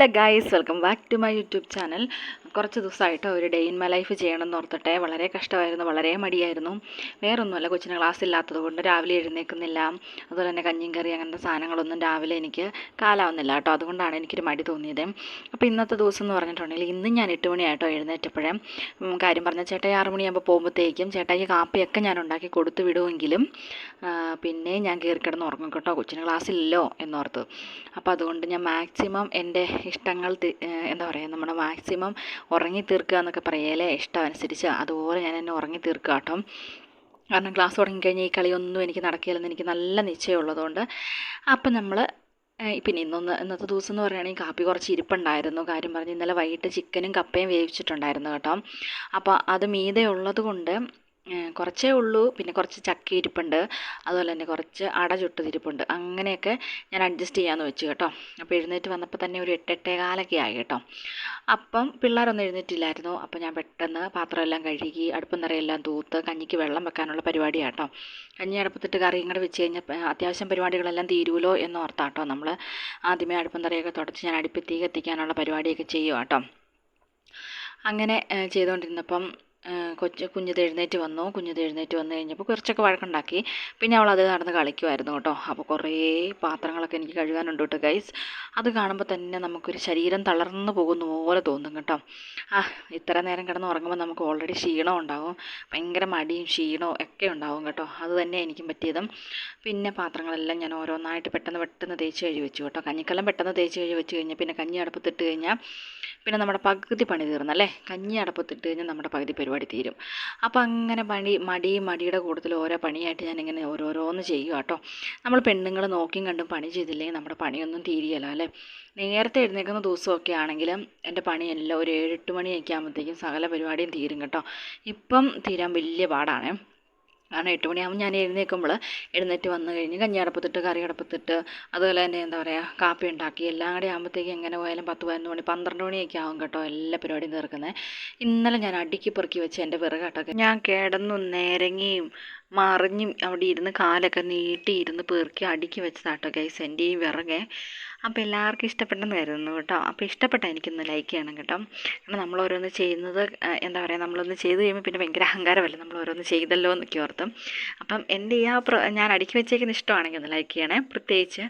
Hello guys welcome back to my YouTube channel. കുറച്ച് ദിവസമായിട്ട് ഒരു ഡേ ഇൻ മൈ ലൈഫ് ചെയ്യണമെന്ന് ഓർത്തിട്ടെ വളരെ കഷ്ടമായിരുന്നു വളരെ മടിയായിരുന്നു. വേറൊന്നുമല്ല കൊച്ചിന് ക്ലാസ് ഇല്ലാത്തത് കൊണ്ട് രാവിലെ എഴുന്നേൽക്കുന്നില്ല. അതുപോലെ തന്നെ കഞ്ഞിയും കറി അങ്ങനത്തെ സാധനങ്ങളൊന്നും രാവിലെ എനിക്ക് കാലാവുന്നില്ല കേട്ടോ. അതുകൊണ്ടാണ് എനിക്കൊരു മടി തോന്നിയത്. അപ്പോൾ ഇന്നത്തെ ദിവസം എന്ന് പറഞ്ഞിട്ടുണ്ടെങ്കിൽ ഇന്ന് ഞാൻ എട്ട് മണിയായിട്ടോ എഴുന്നേറ്റപ്പോഴേ കാര്യം പറഞ്ഞ ചേട്ടായി ആറ് മണിയാകുമ്പോൾ പോകുമ്പോഴത്തേക്കും ചേട്ടായി കാപ്പിയൊക്കെ ഞാൻ ഉണ്ടാക്കി കൊടുത്തു വിടുമെങ്കിലും പിന്നെ ഞാൻ കയറി കിടന്ന് ഉറങ്ങും കേട്ടോ. കൊച്ചിന് ക്ലാസ്സില്ലല്ലോ എന്നോർത്ത്. അപ്പോൾ അതുകൊണ്ട് ഞാൻ മാക്സിമം എന്റെ ഇഷ്ടങ്ങൾ എന്താ പറയുക നമ്മുടെ മാക്സിമം ഉറങ്ങി തീർക്കുക എന്നൊക്കെ പറയലേ ഇഷ്ടം അനുസരിച്ച് അതുപോലെ ഞാൻ എന്നെ ഉറങ്ങി തീർക്കുക കേട്ടോ. കാരണം ക്ലാസ് തുടങ്ങിക്കഴിഞ്ഞാൽ ഈ കളിയൊന്നും എനിക്ക് നടക്കില്ലെന്ന് എനിക്ക് നല്ല നിശ്ചയമുള്ളതുകൊണ്ട് അപ്പം നമ്മൾ പിന്നെ ഇന്നൊന്ന് ഇന്നത്തെ ദിവസം എന്ന് പറയുകയാണെങ്കിൽ കാപ്പി കുറച്ച് ഇരിപ്പുണ്ടായിരുന്നു. കാര്യം പറഞ്ഞ് ഇന്നലെ വൈകിട്ട് ചിക്കനും കപ്പയും വേവിച്ചിട്ടുണ്ടായിരുന്നു കേട്ടോ. അപ്പോൾ അത് മീതെ ഉള്ളത് കൊണ്ട് കുറച്ചേ ഉള്ളൂ. പിന്നെ കുറച്ച് ചക്ക ഇരിപ്പുണ്ട്. അതുപോലെ തന്നെ കുറച്ച് അട ചുട്ടതിരിപ്പുണ്ട് അങ്ങനെയൊക്കെ ഞാൻ അഡ്ജസ്റ്റ് ചെയ്യാമെന്ന് വെച്ചു കേട്ടോ. അപ്പോൾ എഴുന്നേറ്റ് വന്നപ്പോൾ തന്നെ ഒരു എട്ട് എട്ടേകാലൊക്കെ ആയി കേട്ടോ. അപ്പം പിള്ളേരൊന്നും എഴുന്നേറ്റില്ലായിരുന്നു. അപ്പോൾ ഞാൻ പെട്ടെന്ന് പാത്രമെല്ലാം കഴുകി അടുപ്പ് നിറയെല്ലാം തൂത്ത് കഞ്ഞിക്ക് വെള്ളം വെക്കാനുള്ള പരിപാടിയാണ് കേട്ടോ. കഞ്ഞി അടുപ്പത്തിട്ട് കറിയും കൂടെ വെച്ച് കഴിഞ്ഞാൽ അത്യാവശ്യം പരിപാടികളെല്ലാം തീരുമല്ലോ ഓർത്താട്ടോ നമ്മൾ ആദ്യമേ അടുപ്പ് നിറയൊക്കെ തുടച്ച് ഞാൻ അടുപ്പിൽ തീ കത്തിക്കാനുള്ള പരിപാടിയൊക്കെ ചെയ്യുക കേട്ടോ. അങ്ങനെ ചെയ്തുകൊണ്ടിരുന്നപ്പം കൊച്ച് കുഞ്ഞിത് എഴുന്നേറ്റ് വന്നു. കുഞ്ഞിത് എഴുന്നേറ്റ് വന്നു കഴിഞ്ഞപ്പോൾ കുറച്ചൊക്കെ വഴക്കുണ്ടാക്കി. പിന്നെ അവൾ അത് നടന്ന് കളിക്കുമായിരുന്നു കേട്ടോ. അപ്പോൾ കുറേ പാത്രങ്ങളൊക്കെ എനിക്ക് കഴുകാനുണ്ട് കേട്ടോ ഗൈസ് അത് കാണുമ്പോൾ തന്നെ നമുക്കൊരു ശരീരം തളർന്നു പോകുന്ന പോലെ തോന്നും കേട്ടോ. ആ ഇത്ര നേരം കിടന്ന് ഉറങ്ങുമ്പോൾ നമുക്ക് ഓൾറെഡി ക്ഷീണം ഉണ്ടാവും. ഭയങ്കര മടിയും ക്ഷീണവും ഒക്കെ ഉണ്ടാവും കേട്ടോ. അത് തന്നെ എനിക്കും പറ്റിയതും. പിന്നെ പാത്രങ്ങളെല്ലാം ഞാൻ ഓരോന്നായിട്ട് പെട്ടെന്ന് പെട്ടെന്ന് തേച്ച് കഴുകി വെച്ചു കേട്ടോ. കഞ്ഞിക്കെല്ലാം പെട്ടെന്ന് തേച്ച് കഴുകി വെച്ച് കഴിഞ്ഞാൽ പിന്നെ കഞ്ഞി അടുപ്പത്തിട്ട് കഴിഞ്ഞാൽ പിന്നെ നമ്മുടെ പകുതി പണി തീർന്നല്ലേ? കഞ്ഞി അടുപ്പത്തിട്ട് കഴിഞ്ഞാൽ നമ്മുടെ പകുതി പരിപാടി തീരും. അപ്പോൾ അങ്ങനെ പണി മടി മടിയുടെ കൂട്ടത്തിൽ ഓരോ പണിയായിട്ട് ഞാനിങ്ങനെ ഓരോരോന്ന് ചെയ്യുക കേട്ടോ നമ്മൾ പെണ്ണുങ്ങൾ നോക്കിയും കണ്ടും പണി ചെയ്തില്ലെങ്കിൽ നമ്മുടെ പണിയൊന്നും തീരുകയില്ല അല്ലേ? നേരത്തെ എഴുന്നേൽക്കുന്ന ദിവസമൊക്കെ ആണെങ്കിലും എന്റെ പണിയെല്ലാം ഒരു ഏഴെട്ട് മണിയൊക്കെ ആകുമ്പോഴത്തേക്കും സകല പരിപാടിയും തീരും കേട്ടോ. ഇപ്പം തീരാൻ വലിയ പാടാണേ. കാരണം എട്ട് മണിയാകുമ്പോൾ ഞാൻ എഴുന്നേൽക്കുമ്പോൾ എഴുന്നേറ്റ് വന്നു കഴിഞ്ഞ് കഞ്ഞിയടപ്പത്തിട്ട് കറി അടപ്പത്തിട്ട് അതുപോലെ തന്നെ എന്താ പറയുക കാപ്പി ഉണ്ടാക്കി എല്ലാം കൂടി ആകുമ്പോഴത്തേക്ക് എങ്ങനെ പോയാലും പത്ത് പതിനൊന്ന് മണി പന്ത്രണ്ട് മണിയൊക്കെ ആകും കേട്ടോ എല്ലാ പരിപാടിയും തീർക്കുന്നത് ഇന്നലെ ഞാൻ അടുക്കി പെറുക്കി വെച്ച് എന്റെ വിറകട്ടൊക്കെ ഞാൻ കിടന്നു നേരങ്ങിയും മറിഞ്ഞും അവിടെ ഇരുന്ന് കാലൊക്കെ നീട്ടി ഇരുന്ന് പെറുക്കി അടുക്കി വെച്ചതാട്ടോ ഗൈസ് എന്റെ ഈ വിറകെ. അപ്പോൾ എല്ലാവർക്കും ഇഷ്ടപ്പെട്ടെന്ന് കരുതുന്നു കേട്ടോ. അപ്പോൾ ഇഷ്ടപ്പെട്ട എനിക്കൊന്ന് ലൈക്ക് ചെയ്യണം കേട്ടോ. കാരണം നമ്മൾ ഓരോന്ന് ചെയ്യുന്നത് എന്താ പറയുക നമ്മളൊന്ന് ചെയ്ത് കഴിയുമ്പോൾ പിന്നെ ഭയങ്കര അഹങ്കാരമല്ലേ? നമ്മൾ ഓരോന്ന് ചെയ്തല്ലോ എന്നൊക്കെ ഓർത്തും. അപ്പം എന്റെ ഈ ആ ഞാൻ അടുക്കി വെച്ചേക്കുന്ന ഇഷ്ടമാണെങ്കിൽ ഒന്ന് ലൈക്ക് ചെയ്യണേ. പ്രത്യേകിച്ച്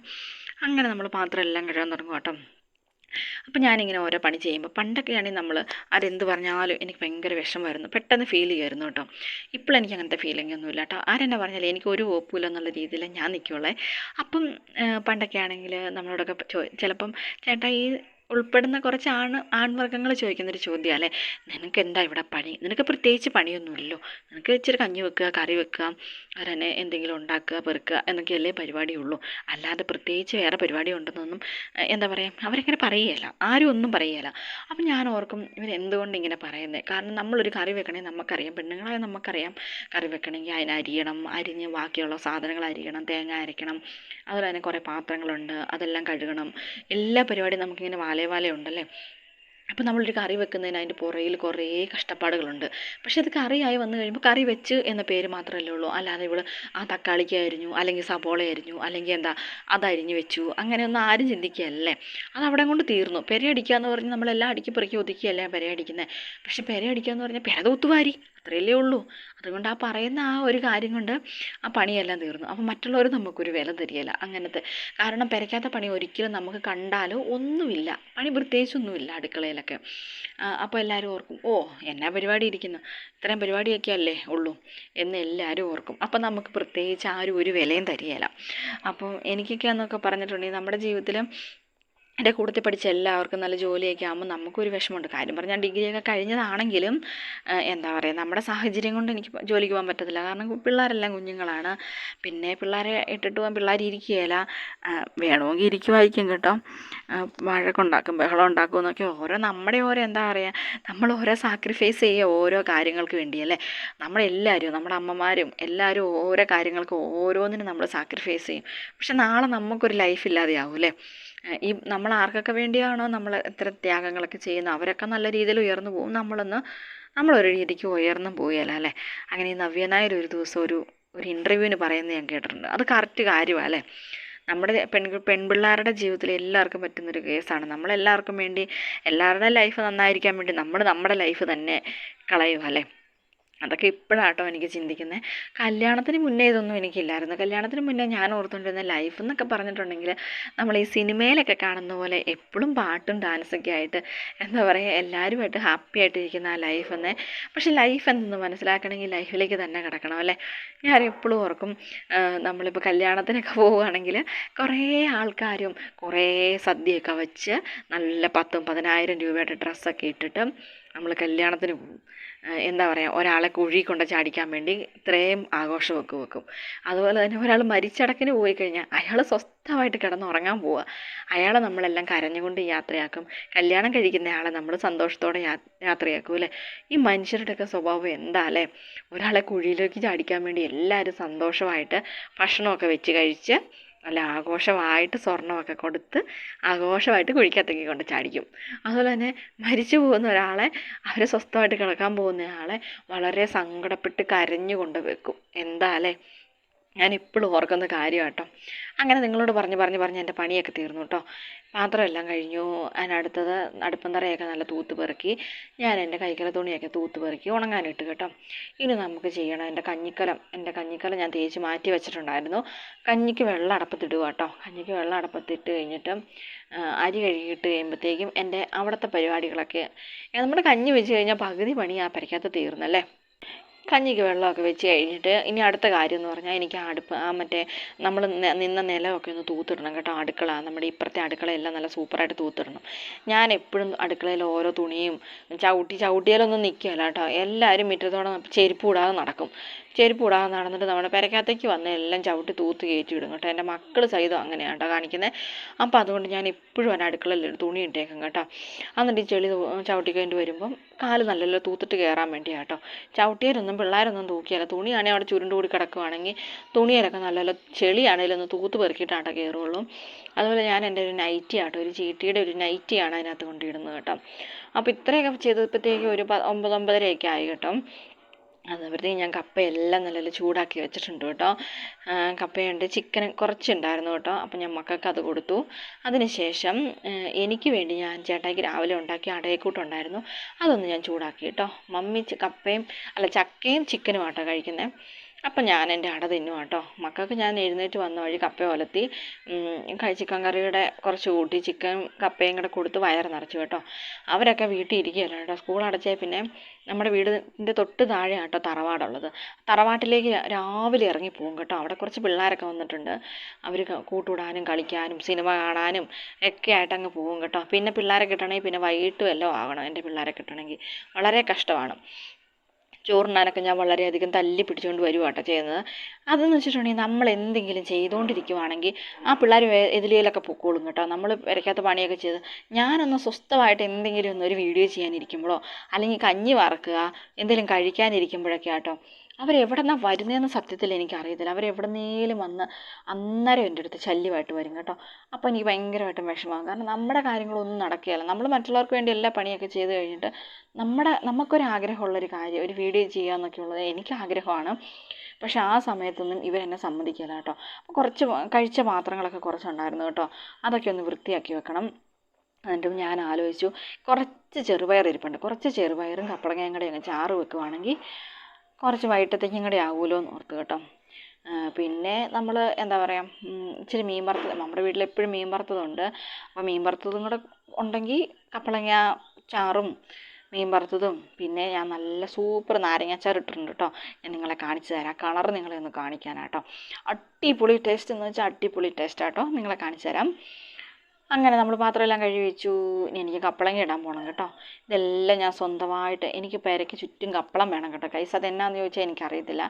അങ്ങനെ നമ്മൾ പാത്രം എല്ലാം കഴുകാൻ തുടങ്ങും കേട്ടോ. അപ്പം ഞാനിങ്ങനെ ഓരോ പണി ചെയ്യുമ്പോൾ പണ്ടൊക്കെയാണെങ്കിൽ നമ്മൾ ആരെന്ത് പറഞ്ഞാലും എനിക്ക് ഭയങ്കര വിഷമമായിരുന്നു പെട്ടെന്ന് ഫീൽ ചെയ്യുമായിരുന്നു കേട്ടോ. ഇപ്പോൾ എനിക്ക് അങ്ങനത്തെ ഫീലിംഗ് ഒന്നുമില്ല കേട്ടോ. ആരെന്നെ പറഞ്ഞാലും എനിക്ക് ഒരു കുഴപ്പമില്ല എന്നുള്ള രീതിയിൽ ഞാൻ നിൽക്കുള്ളേ അപ്പം പണ്ടൊക്കെ ആണെങ്കിൽ നമ്മളോടൊക്കെ ചിലപ്പം ചേട്ടാ ഈ ഉൾപ്പെടുന്ന കുറച്ച് ആണ് ആൺവർഗങ്ങൾ ചോദിക്കുന്നൊരു ചോദ്യം അല്ലേ? നിനക്ക് എന്താ ഇവിടെ പണി? നിനക്ക് പ്രത്യേകിച്ച് പണിയൊന്നുമില്ലല്ലോ. നിനക്ക് ഇച്ചിരി കഞ്ഞി വെക്കുക കറി വെക്കുക അതുതന്നെ എന്തെങ്കിലും ഉണ്ടാക്കുക പെറുക്കുക എന്നൊക്കെയല്ലേ പരിപാടിയുള്ളൂ. അല്ലാതെ പ്രത്യേകിച്ച് വേറെ പരിപാടി ഉണ്ടെന്നൊന്നും എന്താ പറയുക അവരങ്ങനെ പറയുകയല്ല. ആരും ഒന്നും പറയുകയില്ല. അപ്പം ഞാൻ ഓർക്കും ഇവർ എന്തുകൊണ്ട് ഇങ്ങനെ പറയുന്നത് കാരണം നമ്മളൊരു കറി വെക്കണമെങ്കിൽ നമുക്കറിയാം. പെണ്ണുങ്ങളായ നമുക്കറിയാം കറി വെക്കണമെങ്കിൽ അതിനെ അരിയണം അരിഞ്ഞ് ബാക്കിയുള്ള സാധനങ്ങൾ അരിയണം തേങ്ങ അരയ്ക്കണം. അതുപോലെ തന്നെ കുറേ പാത്രങ്ങളുണ്ട് അതെല്ലാം കഴുകണം. എല്ലാ പരിപാടിയും നമുക്കിങ്ങനെ വാലേ വാലേ ഉണ്ടല്ലേ അപ്പോൾ നമ്മളൊരു കറി വെക്കുന്നതിന് അതിന്റെ പുറയിൽ കുറേ കഷ്ടപ്പാടുകളുണ്ട്. പക്ഷേ അത് കറിയായി വന്നു കഴിയുമ്പോൾ കറി വെച്ച് എന്ന പേര് മാത്രമല്ലേ ഉള്ളൂ. അല്ലാതെ ഇവിടെ ആ തക്കാളിക്ക് അരിഞ്ഞു അല്ലെങ്കിൽ സബോള അരിഞ്ഞു അല്ലെങ്കിൽ എന്താ അതരിഞ്ഞ് വെച്ചു അങ്ങനെയൊന്നും ആരും ചിന്തിക്കുകയല്ലേ. അത് അവിടെ കൊണ്ട് തീർന്നു. പെരയടിക്കുക എന്ന് പറഞ്ഞാൽ നമ്മളെല്ലാം അടുക്കി പെറുക്കി ഒതുക്കിയല്ലേ പെരയടിക്കുന്നത് പക്ഷേ പെരയടിക്കുക എന്ന് പറഞ്ഞാൽ പെര തൂത്തുവാരി. അത്രയല്ലേ ഉള്ളൂ. അതുകൊണ്ട് ആ പറയുന്ന ആ ഒരു കാര്യം കൊണ്ട് ആ പണിയെല്ലാം തീർന്നു. അപ്പോൾ മറ്റുള്ളവർ നമുക്കൊരു വില തരികയില്ല അങ്ങനത്തെ. കാരണം പെരയ്ക്കാത്ത പണി ഒരിക്കലും നമുക്ക് കണ്ടാലോ ഒന്നുമില്ല. പണി പ്രത്യേകിച്ചൊന്നുമില്ല അടുക്കളയിലൊക്കെ. അപ്പോൾ എല്ലാവരും ഓർക്കും ഓ എന്നാ പരിപാടി ഇരിക്കുന്നു. ഇത്രയും പരിപാടിയൊക്കെ അല്ലേ ഉള്ളൂ. എന്ന് എല്ലാവരും ഓർക്കും. അപ്പോൾ നമുക്ക് പ്രത്യേകിച്ച് ആരും ഒരു വിലയും തരികയില്ല. അപ്പം എനിക്കൊക്കെ എന്നൊക്കെ പറഞ്ഞിട്ടുണ്ടെങ്കിൽ നമ്മുടെ ജീവിതത്തിൽ എന്റെ കൂട്ടത്തിൽ പഠിച്ച എല്ലാവർക്കും നല്ല ജോലിയൊക്കെ ആകുമ്പോൾ നമുക്കൊരു വിഷമമുണ്ട്. കാര്യം പറഞ്ഞാൽ ഡിഗ്രിയൊക്കെ കഴിഞ്ഞതാണെങ്കിലും എന്താ പറയുക നമ്മുടെ സാഹചര്യം കൊണ്ട് എനിക്ക് ജോലിക്ക് പോകാൻ പറ്റത്തില്ല. കാരണം പിള്ളേരെല്ലാം കുഞ്ഞുങ്ങളാണ്. പിന്നെ പിള്ളേരെ ഇട്ടിട്ട് പോകാൻ പിള്ളേർ ഇരിക്കുകയില്ല. വേണമെങ്കിൽ ഇരിക്കുമായിരിക്കും കേട്ടോ. വഴക്കുണ്ടാക്കും ബഹളം ഉണ്ടാക്കും എന്നൊക്കെ ഓരോ നമ്മുടെ ഓരോ എന്താ പറയുക നമ്മൾ ഓരോ സാക്രിഫൈസ് ചെയ്യുക ഓരോ കാര്യങ്ങൾക്ക് വേണ്ടിയല്ലേ. നമ്മളെല്ലാവരും നമ്മുടെ അമ്മമാരും എല്ലാവരും ഓരോ കാര്യങ്ങൾക്ക് ഓരോന്നിനും നമ്മൾ സാക്രിഫൈസ് ചെയ്യും. പക്ഷെ നാളെ നമുക്കൊരു ലൈഫ് ഇല്ലാതെയാവും അല്ലേ ഈ നമ്മൾ ആർക്കൊക്കെ വേണ്ടിയാണോ നമ്മൾ ഇത്ര ത്യാഗങ്ങളൊക്കെ ചെയ്യുന്നത്? അവരൊക്കെ നല്ല രീതിയിൽ ഉയർന്നു പോകും. നമ്മളൊന്ന് നമ്മളൊരു രീതിക്ക് ഉയർന്നു പോയാലോ അല്ലേ? അങ്ങനെ ഈ നവ്യനായർ ഒരു ദിവസം ഒരു ഒരു ഇന്റർവ്യൂവിന് പറയുന്നത് ഞാൻ കേട്ടിട്ടുണ്ട്. അത് കറക്റ്റ് കാര്യമാണ് അല്ലേ? നമ്മുടെ പെൺ പെൺപിള്ളേരുടെ ജീവിതത്തിൽ എല്ലാവർക്കും പറ്റുന്നൊരു കേസാണ്. നമ്മളെല്ലാവർക്കും വേണ്ടി എല്ലാവരുടെയും ലൈഫ് നന്നായിരിക്കാൻ വേണ്ടി നമ്മൾ നമ്മുടെ ലൈഫ് തന്നെ കളയുക അല്ലേ? അതൊക്കെ ഇപ്പോഴാട്ടോ എനിക്ക് ചിന്തിക്കുന്നത് കല്യാണത്തിന് മുന്നേ ഇതൊന്നും എനിക്കില്ലായിരുന്നു. കല്യാണത്തിന് മുന്നേ ഞാൻ ഓർത്തുകൊണ്ടിരുന്ന ലൈഫ് എന്നൊക്കെ പറഞ്ഞിട്ടുണ്ടെങ്കിൽ നമ്മൾ ഈ സിനിമയിലൊക്കെ കാണുന്ന പോലെ എപ്പോഴും പാട്ടും ഡാൻസൊക്കെ ആയിട്ട് എന്താ പറയുക എല്ലാവരുമായിട്ട് ഹാപ്പി ആയിട്ടിരിക്കുന്ന ആ ലൈഫ് എന്നേ പക്ഷേ ലൈഫ് എന്തെന്ന് മനസ്സിലാക്കണമെങ്കിൽ ലൈഫിലേക്ക് തന്നെ കിടക്കണം അല്ലേ? ഞാൻ എപ്പോഴും ഓർക്കും നമ്മളിപ്പോൾ കല്യാണത്തിനൊക്കെ പോവുകയാണെങ്കിൽ കുറേ ആൾക്കാരും കുറേ സദ്യയൊക്കെ വെച്ച് നല്ല പത്തും പതിനായിരം രൂപയുടെ ഡ്രസ്സൊക്കെ ഇട്ടിട്ട് നമ്മൾ കല്യാണത്തിന് പോകും എന്താ പറയുക ഒരാളെ കുഴി കൊണ്ട് ചാടിക്കാൻ വേണ്ടി ഇത്രയും ആഘോഷമൊക്കെ വെക്കും. അതുപോലെ തന്നെ ഒരാൾ മരിച്ചടക്കിന് പോയി കഴിഞ്ഞാൽ അയാൾ സ്വസ്ഥമായിട്ട് കിടന്നുറങ്ങാൻ പോവുക അയാളെ നമ്മളെല്ലാം കരഞ്ഞുകൊണ്ട് യാത്രയാക്കും. കല്യാണം കഴിക്കുന്ന ആളെ നമ്മൾ സന്തോഷത്തോടെ യാത്രയാക്കും അല്ലേ? ഈ മനുഷ്യരുടെയൊക്കെ സ്വഭാവം എന്താ അല്ലേ? ഒരാളെ കുഴിയിലേക്ക് ചാടിക്കാൻ വേണ്ടി എല്ലാവരും സന്തോഷമായിട്ട് ഭക്ഷണമൊക്കെ വെച്ച് കഴിച്ച് നല്ല ആഘോഷമായിട്ട് സ്വർണമൊക്കെ കൊടുത്ത് ആഘോഷമായിട്ട് കുഴിക്കത്തേക്ക് കൊണ്ട് ചാടിക്കും. അതുപോലെ തന്നെ മരിച്ചു പോകുന്ന ഒരാളെ അവർ സ്വസ്ഥമായിട്ട് കിടക്കാൻ പോകുന്ന ആളെ വളരെ സങ്കടപ്പെട്ട് കരഞ്ഞു കൊണ്ട് വെക്കും. എന്താ അല്ലേ? ഞാൻ ഇപ്പോഴും ഓർക്കുന്ന കാര്യം കേട്ടോ അങ്ങനെ നിങ്ങളോട് പറഞ്ഞ് പറഞ്ഞ് പറഞ്ഞ് എന്റെ പണിയൊക്കെ തീർന്നു കേട്ടോ പാത്രമെല്ലാം കഴിഞ്ഞു. അതിനടുത്തത് അടുപ്പം തറയൊക്കെ നല്ല തൂത്ത് പെറുക്കി ഞാൻ എന്റെ കൈക്കല തുണിയൊക്കെ തൂത്ത് പെറുക്കി ഉണങ്ങാനിട്ട് കേട്ടോ. ഇനി നമുക്ക് ചെയ്യണം. എന്റെ കഞ്ഞിക്കലം എന്റെ കഞ്ഞിക്കലം ഞാൻ തേച്ച് മാറ്റി വെച്ചിട്ടുണ്ടായിരുന്നു. കഞ്ഞിക്ക് വെള്ളം അടപ്പത്തിടുക കേട്ടോ കഞ്ഞിക്ക് വെള്ളം അടപ്പത്തിട്ട് കഴിഞ്ഞിട്ട് അരി കഴുകിയിട്ട് കഴിയുമ്പോഴത്തേക്കും എന്റെ അവിടുത്തെ പരിപാടികളൊക്കെ നമ്മുടെ കഞ്ഞി വെച്ച് കഴിഞ്ഞാൽ പകുതി പണി ആ പരിക്കകത്ത് തീർന്നല്ലേ? കഞ്ഞിക്ക് വെള്ളമൊക്കെ വെച്ച് കഴിഞ്ഞിട്ട് ഇനി അടുത്ത കാര്യം എന്ന് പറഞ്ഞാൽ എനിക്ക് അടുപ്പ് ആ മറ്റേ നമ്മൾ നിന്ന നിലമൊക്കെ ഒന്ന് തൂത്തിടണം കേട്ടോ അടുക്കള നമ്മുടെ ഇപ്പുറത്തെ അടുക്കളയെല്ലാം നല്ല സൂപ്പറായിട്ട് തൂത്തിടണം. ഞാൻ എപ്പോഴും അടുക്കളയിൽ ഓരോ തുണിയും ചവിട്ടി ചവിട്ടിയാലൊന്നും നിൽക്കുകയില്ല കേട്ടോ. എല്ലാവരും മുറ്റത്തോടെ ചെരുപ്പ് കൂടാതെ നടക്കും. ചെരുപ്പ് നടന്നിട്ട് നമ്മുടെ പെരക്കകത്തേക്ക് വന്ന് എല്ലാം ചവിട്ടി തൂത്ത് കയറ്റി വിടും കേട്ടോ. എന്റെ മക്കൾ സഹിതം അങ്ങനെയാണ് കേട്ടോ കാണിക്കുന്നത്. അപ്പോൾ അതുകൊണ്ട് ഞാൻ എപ്പോഴും എന്റെ അടുക്കളയിൽ തുണി ഇട്ടേക്കും കേട്ടോ. എന്നിട്ട് ഈ ചെളി ചവിട്ടി കഴിഞ്ഞിട്ട് വരുമ്പം കാൽ നല്ലല്ലോ തൂത്തിട്ട് കയറാൻ വേണ്ടിയാണ് കേട്ടോ. ചവിട്ടിയാലൊന്നും പിള്ളേരൊന്നും തൂക്കിയല്ല തുണിയാണെങ്കിൽ അവിടെ ചുരുണ്ട് കൂടി കിടക്കുവാണെങ്കിൽ തുണിയിലൊക്കെ നല്ലല്ലോ ചെളിയാണെങ്കിലും ഒന്ന് തൂത്ത് പെറുക്കിയിട്ടാട്ടോ കയറുള്ളൂ. അതുപോലെ ഞാൻ എന്റെ ഒരു നൈറ്റി ആട്ടോ ഒരു ചീട്ടിയുടെ ഒരു നൈറ്റിയാണ് അതിനകത്ത് കൊണ്ടിടുന്നത് കേട്ടോ. അപ്പോൾ ഇത്രയൊക്കെ ചെയ്തപ്പോഴത്തേക്കും ഒരു ഒമ്പത് ഒമ്പതരയൊക്കെ ആയി കേട്ടോ. അന്നേരത്തേക്കും ഞാൻ കപ്പയെല്ലാം നല്ല ചൂടാക്കി വെച്ചിട്ടുണ്ട് കേട്ടോ. കപ്പയുണ്ട്. ചിക്കൻ കുറച്ചുണ്ടായിരുന്നു കേട്ടോ. അപ്പം ഞാൻ മക്കൾക്ക് അത് കൊടുത്തു. അതിന് ശേഷം എനിക്ക് വേണ്ടി ഞാൻ ചേട്ടായിക്ക് രാവിലെ ഉണ്ടാക്കിയ അടയക്കൂട്ടുണ്ടായിരുന്നു. അതൊന്ന് ഞാൻ ചൂടാക്കി കേട്ടോ. മമ്മി കപ്പയും അല്ല ചക്കയും ചിക്കനും ആട്ടോ കഴിക്കുന്നത് അപ്പം ഞാൻ എന്റെ അട തിന്നു കേട്ടോ മക്കൾക്ക് ഞാൻ എഴുന്നേറ്റ് വന്ന വഴി കപ്പ ഒലത്തി ചിക്കൻ കറിയുടെ കുറച്ച് കൂട്ടി ചിക്കൻ കപ്പയും കൂടെ കൊടുത്ത് വയറ് നിറച്ചു കേട്ടോ. അവരൊക്കെ വീട്ടിൽ ഇരിക്കുകയല്ല കേട്ടോ. സ്കൂൾ അടച്ചേ പിന്നെ നമ്മുടെ വീടിന്റെ തൊട്ട് താഴെ കേട്ടോ തറവാടുള്ളത്. തറവാട്ടിലേക്ക് രാവിലെ ഇറങ്ങി പോകും കേട്ടോ. അവിടെ കുറച്ച് പിള്ളേരൊക്കെ വന്നിട്ടുണ്ട്. അവർ കൂട്ടുകൂടാനും കളിക്കാനും സിനിമ കാണാനും ഒക്കെ ആയിട്ട് അങ്ങ് പോകും കേട്ടോ. പിന്നെ പിള്ളേരെ കിട്ടണമെങ്കിൽ പിന്നെ വൈകിട്ട് വല്ലതും ആകണം എന്റെ പിള്ളേരെ കിട്ടണമെങ്കിൽ. വളരെ കഷ്ടമാണ്. ചോറുണ്ണാനൊക്കെ ഞാൻ വളരെയധികം തല്ലി പിടിച്ചുകൊണ്ട് വരുവാട്ടോ ചെയ്യുന്നത്. അതെന്ന് വെച്ചിട്ടുണ്ടെങ്കിൽ നമ്മൾ എന്തെങ്കിലും ചെയ്തുകൊണ്ടിരിക്കുവാണെങ്കിൽ ആ പിള്ളേർ എതിലേലൊക്കെ പൊക്കോളും കേട്ടോ. നമ്മൾ വരയ്ക്കാത്ത പണിയൊക്കെ ചെയ്ത് ഞാനൊന്ന് സ്വസ്ഥമായിട്ട് എന്തെങ്കിലും ഒന്ന് ഒരു വീഡിയോ ചെയ്യാനിരിക്കുമ്പോഴോ അല്ലെങ്കിൽ കഞ്ഞി വറക്കുക എന്തെങ്കിലും കഴിക്കാനിരിക്കുമ്പോഴൊക്കെ ആട്ടോ അവരെവിടെ നിന്നാണ് വരുന്നതെന്ന് സത്യത്തിൽ എനിക്കറിയത്തില്ല. അവരെവിടുന്നേലും വന്ന് അന്നേരം എന്റെ അടുത്ത് ശല്യമായിട്ട് വരും കേട്ടോ. അപ്പോൾ എനിക്ക് ഭയങ്കരമായിട്ടും വിഷമമാകും. കാരണം നമ്മുടെ കാര്യങ്ങളൊന്നും നടക്കുകയല്ല. നമ്മൾ മറ്റുള്ളവർക്ക് വേണ്ടി എല്ലാ പണിയൊക്കെ ചെയ്ത് കഴിഞ്ഞിട്ട് നമ്മുടെ നമുക്കൊരാഗ്രഹമുള്ളൊരു കാര്യം ഒരു വീഡിയോ ചെയ്യുക എന്നൊക്കെ ഉള്ളത് എനിക്ക് ആഗ്രഹമാണ് പക്ഷേ ആ സമയത്തൊന്നും ഇവരെന്നെ സമ്മതിക്കില്ല കേട്ടോ. കുറച്ച് കഴിച്ച പാത്രങ്ങളൊക്കെ കുറച്ചുണ്ടായിരുന്നു കേട്ടോ. അതൊക്കെ ഒന്ന് വൃത്തിയാക്കി വെക്കണം. എന്നിട്ടും ഞാൻ ആലോചിച്ചു. കുറച്ച് ചെറുപയർ ഇരിപ്പുണ്ട്. കുറച്ച് ചെറുപയറും കപ്പളങ്ങയും കൂടെ ചാറ് വെക്കുവാണെങ്കിൽ കുറച്ച് വൈകിട്ടത്തേക്കും കൂടെ ആകുമല്ലോ എന്ന് ഓർത്ത് കേട്ടോ. പിന്നെ നമ്മൾ എന്താ പറയുക ഇച്ചിരി മീൻ വറുത്തത് നമ്മുടെ വീട്ടിൽ എപ്പോഴും മീൻ വറുത്തതുണ്ട്. അപ്പോൾ മീൻ വറുത്തതും കൂടെ ഉണ്ടെങ്കിൽ കപ്പളങ്ങ ചാറും മീൻ വറുത്തതും പിന്നെ ഞാൻ നല്ല സൂപ്പർ നാരങ്ങാച്ചാർ ഇട്ടിട്ടുണ്ട് കേട്ടോ. ഞാൻ നിങ്ങളെ കാണിച്ചു തരാം. കളർ നിങ്ങളെ ഒന്ന് കാണിക്കാനാട്ടോ. അടിപൊളി ടേസ്റ്റ് എന്ന് വെച്ചാൽ അടിപൊളി ടേസ്റ്റാട്ടോ നിങ്ങളെ കാണിച്ചു തരാം. അങ്ങനെ നമ്മൾ പാത്രമെല്ലാം കഴുകി വെച്ചു. ഇനി എനിക്ക് കപ്പളങ്ങ ഇടാൻ പോകണം കേട്ടോ. ഇതെല്ലാം ഞാൻ സ്വന്തമായിട്ട് എനിക്ക് പെരയ്ക്ക് ചുറ്റും കപ്പളം വേണം കേട്ടോ. കൈസ് അത് എന്നാന്ന് ചോദിച്ചാൽ എനിക്കറിയത്തില്ല.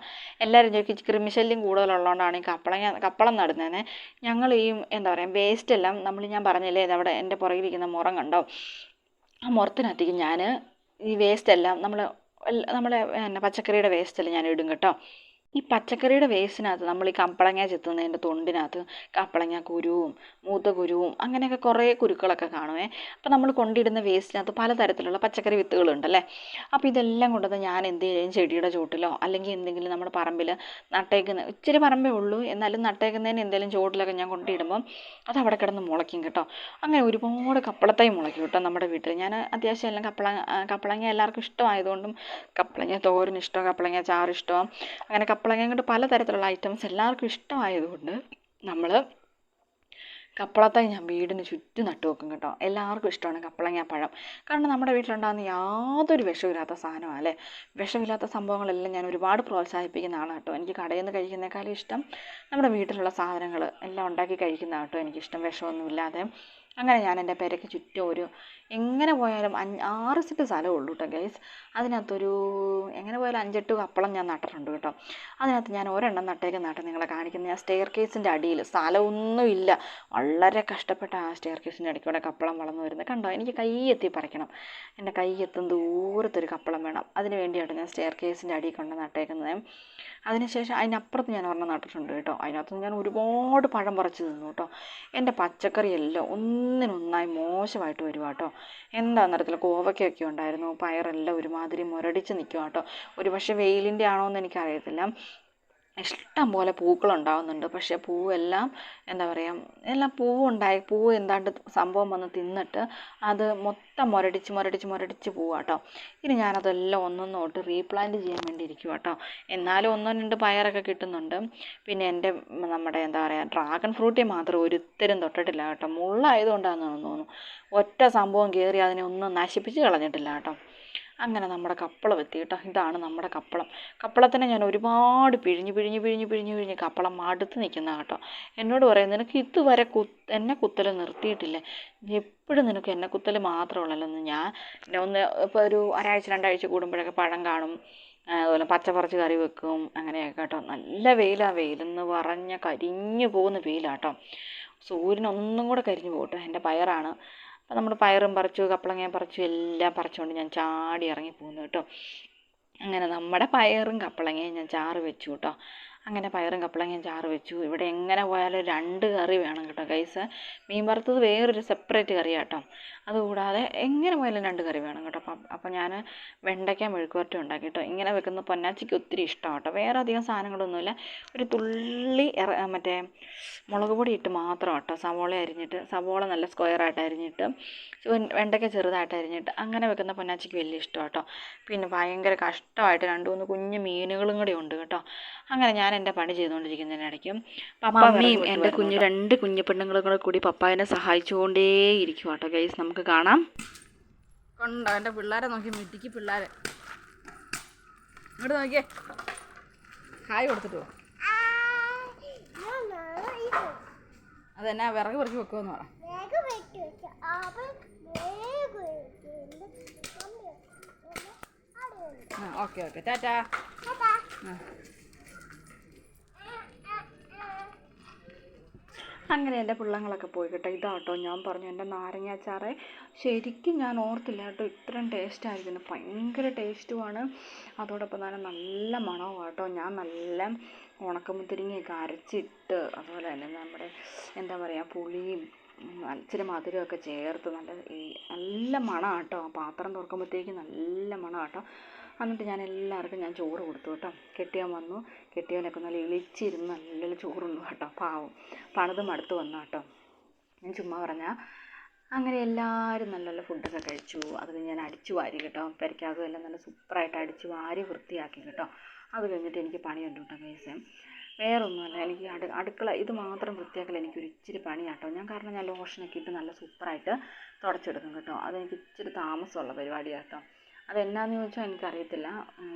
എല്ലാവരും ചോദിക്കും കൃമിശല്യം കൂടുതലുള്ളതുകൊണ്ടാണ് ഈ കപ്പളങ്ങ കപ്പളം നടുന്നതിന് ഞങ്ങൾ ഈ എന്താ പറയുക വേസ്റ്റ് എല്ലാം നമ്മൾ ഞാൻ പറഞ്ഞില്ലേ ഇതവിടെ എന്റെ പുറകിലിരിക്കുന്ന മുറം കണ്ടോ? ആ മുറത്തിനകത്തേക്ക് ഞാൻ ഈ വേസ്റ്റ് എല്ലാം നമ്മൾ നമ്മളെ പച്ചക്കറിയുടെ വേസ്റ്റ് എല്ലാം ഞാൻ ഇടും കേട്ടോ. ഈ പച്ചക്കറിയുടെ വേസ്റ്റിനകത്ത് നമ്മൾ ഈ കപ്പളങ്ങ ചെത്തുന്നതിന്റെ തൊണ്ടിനകത്ത് കപ്പളങ്ങ കുരുവും മൂത്ത കുരുവും അങ്ങനെയൊക്കെ കുറേ കുരുക്കളൊക്കെ കാണുമേ. അപ്പോൾ നമ്മൾ കൊണ്ടിടുന്ന വേസ്റ്റിനകത്ത് പലതരത്തിലുള്ള പച്ചക്കറി വിത്തുകളുണ്ടല്ലേ. അപ്പോൾ ഇതെല്ലാം കൊണ്ടുവന്ന് ഞാൻ എന്ത് ചെയ്യും? ചെടിയുടെ ചുവട്ടിലോ അല്ലെങ്കിൽ എന്തെങ്കിലും നമ്മുടെ പറമ്പിൽ നട്ടേക്കുന്ന ഇച്ചിരി പറമ്പേ ഉള്ളൂ. എന്നാലും നട്ടേക്കുന്നതിന് എന്തെങ്കിലും ചുവട്ടിലൊക്കെ ഞാൻ കൊണ്ടിടുമ്പം അത് അവിടെ കിടന്ന് മുളയ്ക്കും കേട്ടോ. അങ്ങനെ ഒരുപാട് കപ്പളത്തായി മുളയ്ക്കും കേട്ടോ നമ്മുടെ വീട്ടിൽ ഞാൻ അത്യാവശ്യം എല്ലാം കപ്പള കപ്പളങ്ങ എല്ലാവർക്കും ഇഷ്ടമായതുകൊണ്ടും കപ്പളങ്ങ തോരൻ ഇഷ്ടം കപ്പളങ്ങ ചാറ് ഇഷ്ടം. അങ്ങനെ കപ്പളങ്ങ കൊണ്ട് പലതരത്തിലുള്ള ഐറ്റംസ് എല്ലാവർക്കും ഇഷ്ടമായതുകൊണ്ട് നമ്മൾ കപ്പളത്തൈ ഞാൻ വീടിന് ചുറ്റും നട്ടു വെക്കും കേട്ടോ. എല്ലാവർക്കും ഇഷ്ടമാണ് കപ്പളങ്ങ പഴം. കാരണം നമ്മുടെ വീട്ടിലുണ്ടാകുന്ന യാതൊരു വിഷമില്ലാത്ത സാധനമാണ് അല്ലേ? വിഷമില്ലാത്ത സംഭവങ്ങളെല്ലാം ഞാൻ ഒരുപാട് പ്രോത്സാഹിപ്പിക്കുന്ന ആളാണ് കേട്ടോ. എനിക്ക് കടയിൽ നിന്ന് കഴിക്കുന്നേക്കാളും ഇഷ്ടം നമ്മുടെ വീട്ടിലുള്ള സാധനങ്ങൾ എല്ലാം ഉണ്ടാക്കി കഴിക്കുന്നതാണ് കേട്ടോ എനിക്കിഷ്ടം. വിഷമൊന്നുമില്ലാതെ. അങ്ങനെ ഞാൻ എന്റെ പെരയ്ക്ക് ചുറ്റും ഒരു എങ്ങനെ പോയാലും അഞ്ച് ആറ് സെറ്റ് സ്ഥലമേ ഉള്ളൂ കേട്ടോ ഗൈസ്. അതിനകത്തൊരു എങ്ങനെ പോയാലും അഞ്ചെട്ട് കപ്പളം ഞാൻ നട്ടിട്ടുണ്ട് കേട്ടോ. അതിനകത്ത് ഞാൻ ഒരെണ്ണം നട്ടേക്ക് നട്ട് നിങ്ങളെ കാണിക്കുന്നത്? ഞാൻ സ്റ്റെയർ കേസിന്റെ അടിയിൽ സ്ഥലമൊന്നുമില്ല. വളരെ കഷ്ടപ്പെട്ട ആ സ്റ്റെയർ കേസിന്റെ അടിക്കൂടെ കപ്പളം വളർന്നു വരുന്നത്. കണ്ടോ? എനിക്ക് കൈ എത്തി പറിക്കണം. എന്റെ കൈ എത്തും ദൂരത്തൊരു കപ്പളം വേണം. അതിന് വേണ്ടിയാണ് ഞാൻ സ്റ്റെയർ കേസിന്റെ അടിയിൽ കൊണ്ട് നട്ടേക്കുന്നത്. അതിനുശേഷം അതിനപ്പുറത്ത് ഞാൻ ഒരെണ്ണം നട്ടിട്ടുണ്ട് കേട്ടോ. അതിനകത്ത് ഞാൻ ഒരുപാട് പഴം പറിച്ച് തിന്നു കേട്ടോ. എന്റെ പച്ചക്കറിയെല്ലാം ഒന്നിനൊന്നായി മോശമായിട്ട് വരുവാ കേട്ടോ. എന്താണെന്ന് അറിയത്തില്ല കോവയ്ക്കൊക്കെ ഉണ്ടായിരുന്നു. പയറെല്ലാം ഒരുമാതിരി മുരടിച്ച് നിൽക്കുക കേട്ടോ. ഒരു പക്ഷേ വെയിലിന്റെ ആണോ എന്ന് എനിക്കറിയത്തില്ല. ഇഷ്ടം പോലെ പൂക്കളുണ്ടാകുന്നുണ്ട് പക്ഷേ പൂവെല്ലാം എന്താ പറയുക എല്ലാം പൂവുണ്ടായി പൂവ് എന്താണ്ട് സംഭവം വന്ന് തിന്നിട്ട് അത് മൊത്തം മുരടിച്ച് മുരടിച്ച് മുരടിച്ച് പോവുക കേട്ടോ ഇനി ഞാനതെല്ലാം ഒന്നൊന്നോട്ട് റീപ്ലാന്റ് ചെയ്യാൻ വേണ്ടി ഇരിക്കുക കേട്ടോ എന്നാലും ഒന്നോ രണ്ട് പയറൊക്കെ കിട്ടുന്നുണ്ട്. പിന്നെ എന്റെ നമ്മുടെ എന്താ പറയുക ഡ്രാഗൺ ഫ്രൂട്ടി മാത്രം ഒരുത്തരും തൊട്ടിട്ടില്ല കേട്ടോ. മുള്ളായതുകൊണ്ടാണെന്ന് തോന്നുന്നു. ഒറ്റ സംഭവം കയറി അതിനെ ഒന്നും നശിപ്പിച്ച് കളഞ്ഞിട്ടില്ല കേട്ടോ. അങ്ങനെ നമ്മുടെ കപ്പളം എത്തി കേട്ടോ. ഇതാണ് നമ്മുടെ കപ്പളം. കപ്പളത്തിനെ ഞാൻ ഒരുപാട് പിഴിഞ്ഞ് പിഴിഞ്ഞ് പിഴിഞ്ഞ് പിഴിഞ്ഞ് പിഴിഞ്ഞ് കപ്പളം മടുത്ത് നിൽക്കുന്ന കേട്ടോ. എന്നോട് പറയും നിനക്ക് ഇതുവരെ കു എന്നെ കുത്തൽ നിർത്തിയിട്ടില്ലേ. എപ്പോഴും നിനക്ക് എന്നെ കുത്തൽ മാത്രമുള്ളല്ലോ ഞാൻ ഒന്ന് ഇപ്പോൾ ഒരു ഒരാഴ്ച രണ്ടാഴ്ച കൂടുമ്പോഴൊക്കെ പഴം കാണും. അതുപോലെ പച്ചപ്പറിച്ച് കറി വെക്കും. അങ്ങനെയൊക്കെ കേട്ടോ. നല്ല വെയിലാണ് വെയിലെന്ന് പറഞ്ഞ കരിഞ്ഞു പോകുന്ന വെയിലാട്ടോ സൂര്യൻ ഒന്നും കൂടെ കരിഞ്ഞു പോകട്ടെ. എന്റെ പയറാണ്. അപ്പോൾ നമ്മൾ പയറും പറിച്ചു കപ്പളങ്ങയും പറിച്ചു എല്ലാം പറിച്ചുകൊണ്ട് ഞാൻ ചാടി ഇറങ്ങി പോകുന്നു കേട്ടോ. അങ്ങനെ നമ്മുടെ പയറും കപ്പളങ്ങയും ഞാൻ ചാറ് വെച്ചു കേട്ടോ. അങ്ങനെ പയറും കപ്പളങ്ങയും ചാറ് വെച്ചു. ഇവിടെ എങ്ങനെ പോയാലും രണ്ട് കറി വേണം കേട്ടോ കൈസ് മീൻ വറുത്തത് വേറൊരു സെപ്പറേറ്റ് കറിയാട്ടോ അതുകൂടാതെ എങ്ങനെ പോയാലും രണ്ട് കറി വേണം കേട്ടോ. അപ്പം അപ്പം ഞാൻ വെണ്ടയ്ക്ക മെഴുക്കുവരട്ടി ഉണ്ടാക്കി കേട്ടോ. ഇങ്ങനെ വെക്കുന്ന പൊന്നാച്ചിക്ക് ഒത്തിരി ഇഷ്ടമാണ് കേട്ടോ. വേറെ അധികം സാധനങ്ങളൊന്നുമില്ല. ഒരു തുള്ളി ഇറ മറ്റേ മുളക് പൊടി ഇട്ട് മാത്രം കേട്ടോ. സവോള അരിഞ്ഞിട്ട് സവോള നല്ല സ്ക്വയറായിട്ട് അരിഞ്ഞിട്ട് വെണ്ടയ്ക്ക ചെറുതായിട്ട് അരിഞ്ഞിട്ട് അങ്ങനെ വെക്കുന്ന പൊന്നാച്ചിക്ക് വലിയ ഇഷ്ടമാണ് കേട്ടോ. പിന്നെ ഭയങ്കര കഷ്ടമായിട്ട് രണ്ട് മൂന്ന് കുഞ്ഞു മീനുകളും കൂടി ഉണ്ട് കേട്ടോ. അങ്ങനെ ഞാൻ എന്റെ പണി ചെയ്തുകൊണ്ടിരിക്കുന്നതിനിടയ്ക്കും പപ്പമ്മയും എന്റെ കുഞ്ഞു രണ്ട് കുഞ്ഞു പെണ്ണുങ്ങളും കൂടെ കൂടി പപ്പായനെ സഹായിച്ചുകൊണ്ടേയിരിക്കും കേട്ടോ ഗൈസ്. നമുക്ക് കാണാം. കൊണ്ടോ എന്റെ പിള്ളേരെ നോക്കി മിറ്റിക്ക് പിള്ളേരെ. ഇങ്ങോട്ട് നോക്കിയേ. ഹായ് കൊടുത്തിട്ട് അതെന്നാ വിറക് പറിച്ച് വെക്കുമെന്ന് പറ. ആ ഓക്കെ ഓക്കെ. ടാറ്റാ. ആ. അങ്ങനെ എന്റെ പിള്ളങ്ങളൊക്കെ പോയി കേട്ടോ ഇതാട്ടോ ഞാൻ പറഞ്ഞു. എന്റെ നാരങ്ങാച്ചാറ് ശരിക്കും ഞാൻ ഓർത്തില്ല കേട്ടോ. ഇത്രയും ടേസ്റ്റ് ആയിരിക്കുന്നു ഭയങ്കര ടേസ്റ്റുമാണ് അതോടൊപ്പം തന്നെ നല്ല മണവും കേട്ടോ. ഞാൻ നല്ല ഉണക്കമുന്തിരിങ്ങയൊക്കെ അരച്ചിട്ട് അതുപോലെ തന്നെ നമ്മുടെ എന്താ പറയുക പുളിയും ഇച്ചിരി മധുരമൊക്കെ ചേർത്ത് നല്ല നല്ല മണം കേട്ടോ. പാത്രം തുറക്കുമ്പോഴത്തേക്ക് നല്ല മണം കേട്ടോ. എന്നിട്ട് ഞാൻ എല്ലാവർക്കും ഞാൻ ചോറ് കൊടുത്തു കേട്ടോ. കെട്ടിയവൻ വന്നു. കെട്ടിയവനൊക്കെ നല്ല ഇളിച്ചിരുന്ന് നല്ല ചോറുണ്ണു കേട്ടോ. പാവം. പണിത് മടുത്ത് വന്നു കേട്ടോ. ഞാൻ ചുമ്മാ പറഞ്ഞാൽ അങ്ങനെ എല്ലാവരും നല്ല നല്ല ഫുഡൊക്കെ കഴിച്ചു. അത് കഴിഞ്ഞ് ഞാൻ അടിച്ചു വാരി കേട്ടോ. പെരയ്ക്കകത്തും എല്ലാം നല്ല സൂപ്പറായിട്ട് അടിച്ചു വാരി വൃത്തിയാക്കി കേട്ടോ. അത് കഴിഞ്ഞിട്ട് എനിക്ക് പണിയുണ്ട് കേട്ടോ കേസ് വേറൊന്നുമല്ല. എനിക്ക് അടു അടുക്കള ഇത് മാത്രം വൃത്തിയാക്കൽ എനിക്കൊരു ഇച്ചിരി പണിയാട്ടോ ഞാൻ കാരണം ഞാൻ ലോഷനൊക്കെ ഇട്ട് നല്ല സൂപ്പറായിട്ട് തുടച്ചെടുക്കും കേട്ടോ. അതെനിക്ക് ഇച്ചിരി താമസമുള്ള പരിപാടിയാണ് കേട്ടോ. അതെന്നാന്ന് ചോദിച്ചാൽ എനിക്കറിയത്തില്ല.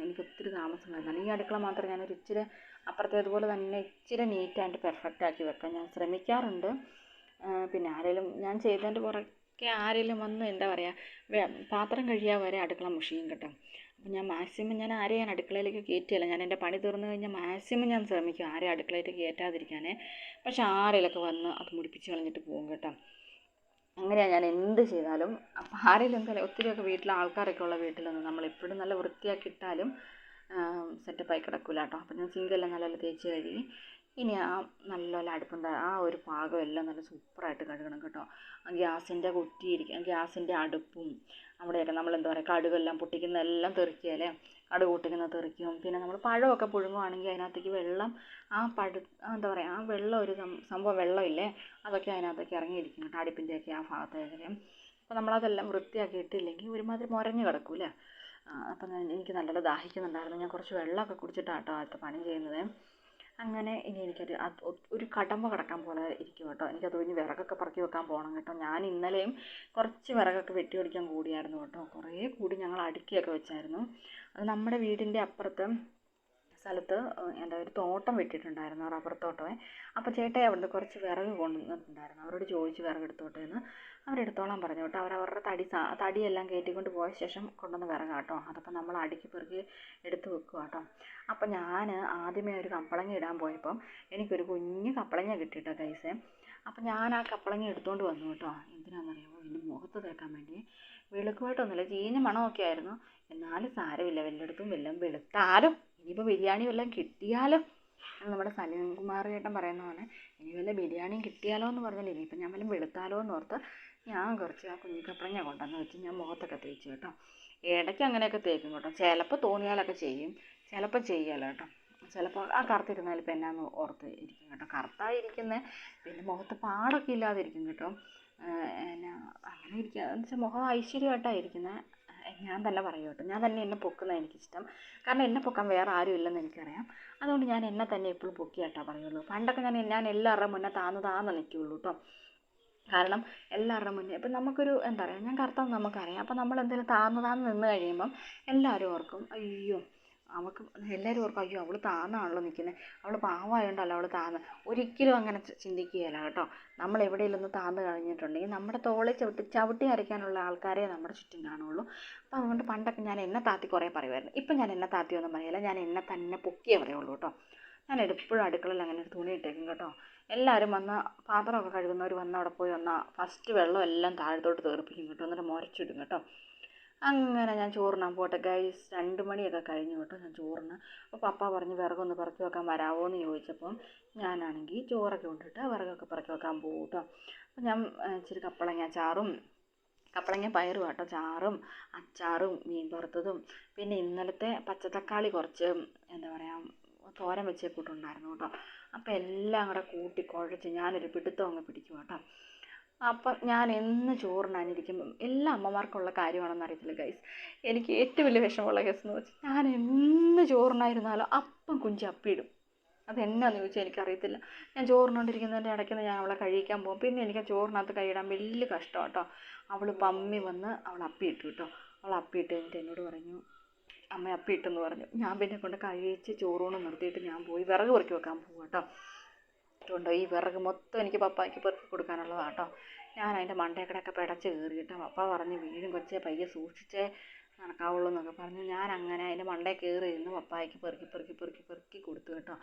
എനിക്ക് ഒത്തിരി താമസം വരുന്നുണ്ട്. ഈ അടുക്കള മാത്രം ഞാനൊരു ഇച്ചിരി അപ്പുറത്തേതുപോലെ തന്നെ ഇച്ചിരി നീറ്റായിട്ട് പെർഫെക്റ്റ് ആക്കി വെക്കാൻ ഞാൻ ശ്രമിക്കാറുണ്ട്. പിന്നെ ആരെങ്കിലും ഞാൻ ചെയ്തതിന്റെ പുറകെ ആരെങ്കിലും വന്ന് എന്താ പറയുക പാത്രം കഴുകിയാൽ വരെ അടുക്കള മുഷിയും കേട്ടോ. അപ്പം ഞാൻ മാക്സിമം ഞാൻ ആരെയും ഞാൻ അടുക്കളയിലേക്ക് കയറ്റിയല്ല ഞാൻ എന്റെ പണി തീർന്നു കഴിഞ്ഞാൽ മാക്സിമം ഞാൻ ശ്രമിക്കും ആരെയും അടുക്കളയിലേക്ക് കയറ്റാതിരിക്കാനേ പക്ഷെ ആരെങ്കിലുമൊക്കെ വന്ന് അത് മുടിപ്പിച്ച് കളഞ്ഞിട്ട് പോകും കേട്ടോ. അങ്ങനെയാണ് ഞാൻ എന്ത് ചെയ്താലും അപ്പം ആരെങ്കിലും എന്തായാലും ഒത്തിരിയൊക്കെ വീട്ടിൽ ആൾക്കാരൊക്കെ ഉള്ള വീട്ടിലൊന്നും നമ്മൾ എപ്പോഴും നല്ല വൃത്തിയാക്കി ഇട്ടാലും സെറ്റപ്പായി കിടക്കില്ല കേട്ടോ അപ്പം ഞാൻ സിങ്കെല്ലാം നല്ലപോലെ തേച്ച് കഴുകി ഇനി ആ നല്ലപോലെ അടുപ്പം ആ ഒരു പാകം എല്ലാം നല്ല സൂപ്പറായിട്ട് കഴുകണം കേട്ടോ. ഗ്യാസിന്റെ കുറ്റി ഗ്യാസിന്റെ ഗ്യാസിന്റെ അടുപ്പും അവിടെയൊക്കെ നമ്മൾ എന്താ പറയുക കടുകെല്ലാം പൊട്ടിക്കുന്ന എല്ലാം തെറിക്കുകയല്ലേ കടുക് കൂട്ടിങ്ങനെ തെറിക്കും. പിന്നെ നമ്മൾ പഴമൊക്കെ പുഴുങ്ങുവാണെങ്കിൽ അതിനകത്തേക്ക് വെള്ളം ആ പഴു എന്താ പറയുക ആ വെള്ളം ഒരു സംഭവം വെള്ളമില്ലേ അതൊക്കെ അതിനകത്തേക്ക് ഇറങ്ങിയിരിക്കും കേട്ടോ അടുപ്പിന്റെയൊക്കെ ആ ഭാഗത്തേക്ക്. അപ്പോൾ നമ്മളതെല്ലാം വൃത്തിയാക്കി ഇട്ടില്ലെങ്കിൽ ഒരുമാതിരി മുരഞ്ഞ് കിടക്കില്ലേ? അപ്പം എനിക്ക് നല്ലോണം ദാഹിക്കുന്നുണ്ടായിരുന്നു. ഞാൻ കുറച്ച് വെള്ളമൊക്കെ കുടിച്ചിട്ടാണ് കേട്ടോ അടുത്ത പണി ചെയ്യുന്നത്. അങ്ങനെ ഇനി എനിക്കൊരു ഒരു കടമ്പ കിടക്കാൻ പോലെ ഇരിക്കും കേട്ടോ. എനിക്കത് കഴിഞ്ഞ് വിറകൊക്കെ പറക്കി വെക്കാൻ പോകണം കേട്ടോ. ഞാൻ ഇന്നലെയും കുറച്ച് വിറകൊക്കെ വെട്ടി ഓടിക്കാൻ കൂടിയായിരുന്നു കേട്ടോ. കുറേ കൂടി ഞങ്ങൾ അടുക്കിയൊക്കെ വെച്ചായിരുന്നു. അത് നമ്മുടെ വീടിന്റെ അപ്പുറത്ത് സ്ഥലത്ത് എന്താ ഒരു തോട്ടം വെട്ടിയിട്ടുണ്ടായിരുന്നു റബ്ബർ തോട്ടമേ. അപ്പോൾ ചേട്ടായി അവിടുന്ന് കുറച്ച് വിറക് കൊണ്ടുവന്നിട്ടുണ്ടായിരുന്നു. അവരോട് ചോദിച്ചു വിറക് എടുത്തോട്ടെ എന്ന്. അവരെടുത്തോളാൻ പറഞ്ഞു കേട്ടോ അവരവരുടെ തടി തടിയെല്ലാം കയറ്റിക്കൊണ്ട് പോയ ശേഷം കൊണ്ടുവന്ന് വിറക് കേട്ടോ അതപ്പോൾ നമ്മൾ അടുക്കി പെറുക്കി എടുത്ത് വെക്കുക കേട്ടോ അപ്പോൾ ഞാൻ ആദ്യമേ ഒരു കപ്പളങ്ങ ഇടാൻ പോയപ്പം എനിക്കൊരു കുഞ്ഞു കപ്പളങ്ങ കിട്ടി ട്ടോ കൈസേ അപ്പം ഞാൻ ആ കപ്പളങ്ങ എടുത്തുകൊണ്ട് വന്നു കേട്ടോ. എന്തിനാണെന്നറിയാമോ എന്റെ മുഖത്ത് തേക്കാൻ വേണ്ടി. വെളുക്കുമായിട്ടൊന്നുമില്ല ചീഞ്ഞ മണമൊക്കെ ആയിരുന്നു. എന്നാലും സാരമില്ല വല്ലയിടത്തും വല്ലതും വെളുത്താലും ഇനിയിപ്പോൾ ബിരിയാണി വല്ലതും കിട്ടിയാലോ. നമ്മുടെ സലീം കുമാർ ചേട്ടൻ പറയുന്ന പോലെ ഇനി വല്ല ബിരിയാണിയും കിട്ടിയാലോ എന്ന് പറഞ്ഞാൽ ഇനിയിപ്പോൾ ഞാൻ വല്ലതും വെളുത്താലോ എന്ന് ഓർത്ത് ഞാൻ കുറച്ച് ആ കുഞ്ഞിക്കപ്പളങ്ങ കൊണ്ടുവന്ന് വെച്ച് ഞാൻ മുഖത്തൊക്കെ തേച്ചു കേട്ടോ. ഇടയ്ക്ക് അങ്ങനെയൊക്കെ തേക്കും കേട്ടോ. ചിലപ്പോൾ തോന്നിയാലൊക്കെ ചെയ്യും. ചിലപ്പോൾ ചെയ്യല കേട്ടോ. ചിലപ്പോൾ ആ കറുത്തിരുന്നാൽ ഇപ്പം എന്നാന്ന് ഓർത്ത് ഇരിക്കും കേട്ടോ. കറുത്തായിരിക്കുന്നത് പിന്നെ മുഖത്ത് പാടൊക്കെ ഇല്ലാതിരിക്കും കേട്ടോ. എന്നാ അങ്ങനെ ഇരിക്കുക എന്ന് വെച്ചാൽ മുഖം ഐശ്വര്യമായിട്ടാണ് ഞാൻ തന്നെ പറയും കേട്ടോ. ഞാൻ തന്നെ എന്നെ പൊക്കുന്നത് എനിക്കിഷ്ടം. കാരണം എന്നെ പൊക്കാൻ വേറെ ആരും ഇല്ലെന്ന് എനിക്കറിയാം. അതുകൊണ്ട് ഞാൻ എന്നെ തന്നെ എപ്പോഴും പൊക്കിയാട്ടാ പറയുള്ളൂ. പണ്ടൊക്കെ ഞാൻ ഞാൻ എല്ലാവരുടെ മുന്നേ താന്ന് താന്ന് നിൽക്കുള്ളൂ കേട്ടോ. കാരണം എല്ലാവരുടെ മുന്നേ ഇപ്പം നമുക്കൊരു എന്താ പറയുക ഞാൻ കറുത്തത് നമുക്കറിയാം. അപ്പം നമ്മൾ എന്തെങ്കിലും താന്ന് താന്ന് നിന്ന് കഴിയുമ്പം എല്ലാവരും ഓർക്കും അയ്യോ അവൾക്ക് എല്ലാവരും ഓർക്കും അയ്യോ അവൾ താന്നാണല്ലോ നിൽക്കുന്നത്. അവൾ പാവമായതുകൊണ്ടല്ല അവൾ താന്ന് ഒരിക്കലും അങ്ങനെ ചിന്തിക്കുകയില്ല കേട്ടോ. നമ്മൾ എവിടെയെങ്കിലും താന്ന് കഴിഞ്ഞിട്ടുണ്ടെങ്കിൽ നമ്മുടെ തോളിൽ ചവിട്ടി ചവിട്ടി അരയ്ക്കാനുള്ള ആൾക്കാരെ നമ്മുടെ ചുറ്റും കാണുള്ളൂ അപ്പോൾ അതുകൊണ്ട് പണ്ടൊക്കെ ഞാൻ എന്നെ താത്തി കുറേ പറയുമായിരുന്നു. ഇപ്പം ഞാൻ എന്നെ താത്തിയൊന്നും പറയില്ല. ഞാൻ എന്നെ തന്നെ പൊക്കിയേ പറയുള്ളൂ കേട്ടോ. ഞാൻ എപ്പോഴും അടുക്കളയിൽ അങ്ങനെ ഒരു തുണി ഇട്ടേക്കും കേട്ടോ. എല്ലാവരും വന്ന് പാത്രമൊക്കെ കഴുകുന്നവർ വന്ന് അവിടെ പോയി വന്നാൽ ഫസ്റ്റ് വെള്ളം എല്ലാം താഴത്തോട്ട് തെറിപ്പിക്കും കേട്ടോ. എന്നിട്ട് മുരച്ചിടും കേട്ടോ. അങ്ങനെ ഞാൻ ചോറിനാൻ പോട്ടെ. ഗൈസ് രണ്ട് മണിയൊക്കെ കഴിഞ്ഞു കേട്ടോ ഞാൻ ചോറിന്. അപ്പോൾ പപ്പ പറഞ്ഞ് വിറകൊന്ന് പറക്കി വെക്കാൻ വരാമോ എന്ന് ചോദിച്ചപ്പം ഞാനാണെങ്കിൽ ചോറൊക്കെ കൊണ്ടിട്ട് വിറകൊക്കെ പറക്കി വെക്കാൻ പോകും കേട്ടോ. അപ്പോൾ ഞാൻ ഇച്ചിരി കപ്പളങ്ങ ചാറും കപ്പളങ്ങ പയറും കേട്ടോ ചാറും അച്ചാറും മീൻ വറുത്തതും. പിന്നെ ഇന്നലത്തെ പച്ചത്തക്കാളി കുറച്ച് എന്താ പറയുക തോരൻ വെച്ചേ കൂട്ടുണ്ടായിരുന്നു കേട്ടോ. അപ്പോൾ എല്ലാം കൂടെ കൂട്ടി കുഴച്ച് ഞാനൊരു പിടുത്തം അങ്ങ് പിടിക്കും കേട്ടോ. അപ്പം ഞാൻ എന്ന് ചോറിനാനിരിക്കുമ്പം എല്ലാ അമ്മമാർക്കുള്ള കാര്യമാണെന്ന് അറിയത്തില്ല ഗൈസ് എനിക്ക് ഏറ്റവും വലിയ വിഷമമുള്ള കേസ് എന്ന് വെച്ചാൽ ഞാൻ എന്ന് ചോറിനായിരുന്നാലോ അപ്പം കുഞ്ചി അപ്പിയിടും അത് എന്നാന്ന് ചോദിച്ചാൽ എനിക്കറിയത്തില്ല. ഞാൻ ചോറിനോണ്ടിരിക്കുന്നതിന്റെ ഇടയ്ക്ക് ഞാൻ അവളെ കഴിക്കാൻ പോകും. പിന്നെ എനിക്ക് ചോറിനകത്ത് കഴിയിടാൻ വലിയ കഷ്ടം കേട്ടോ. അവൾ പമ്മി വന്ന് അവൾ അപ്പിയിട്ടു കേട്ടോ. അവൾ അപ്പിയിട്ട് കഴിഞ്ഞിട്ട് എന്നോട് പറഞ്ഞു അമ്മ അപ്പിയിട്ടെന്ന് പറഞ്ഞു. ഞാൻ പിന്നെ കൊണ്ട് കഴിച്ച് ചോറൂണ് നിർത്തിയിട്ട് ഞാൻ പോയി വിറക് പെറുക്കി വെക്കാൻ പോകും കേട്ടോ അതുകൊണ്ട് ഈ വിറക് മൊത്തം എനിക്ക് പപ്പായ്ക്ക് പെറുക്കി കൊടുക്കാനുള്ളതാണ് കേട്ടോ ഞാൻ അതിന്റെ മണ്ടേക്കടയൊക്കെ പിടച്ച് കയറിയിട്ട് പപ്പ പറഞ്ഞ് വീഴും കൊച്ചേ പയ്യെ സൂക്ഷിച്ചേ നടക്കാവുള്ളൂ എന്നൊക്കെ പറഞ്ഞ്. ഞാൻ അങ്ങനെ അതിന്റെ മണ്ടേ കയറി ഇരുന്ന് പപ്പായ്ക്ക് പെറുക്കി പെറുക്കി പെറുക്കി പെറുക്കി കൊടുത്തു കേട്ടോ.